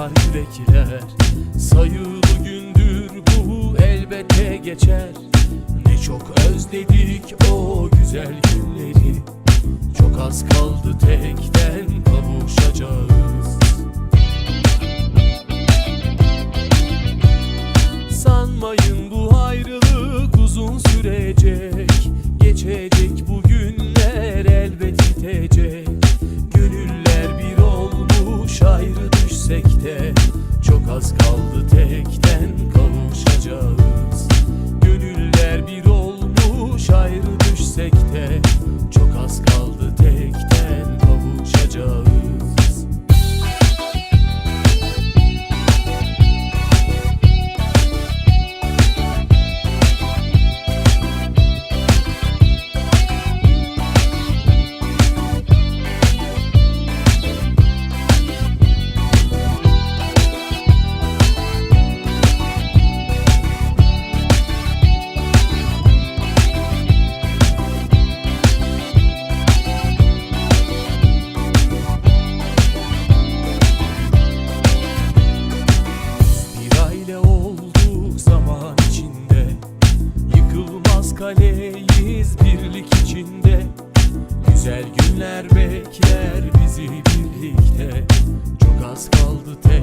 Çarpar yürekler Sayılı gündür bu elbette geçer. Ne çok özledik o güzel günleri. Çok az kaldı tekten kavuşacağız düşsek de Çok az kaldı tekten kavuşacağız Güzel günler bekler bizi birlikte. Çok az kaldı tekten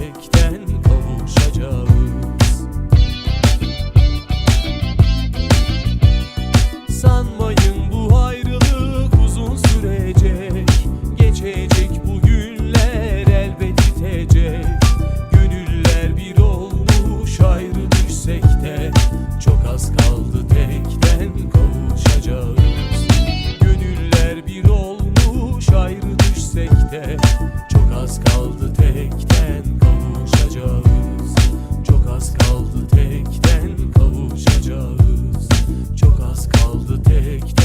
gelecek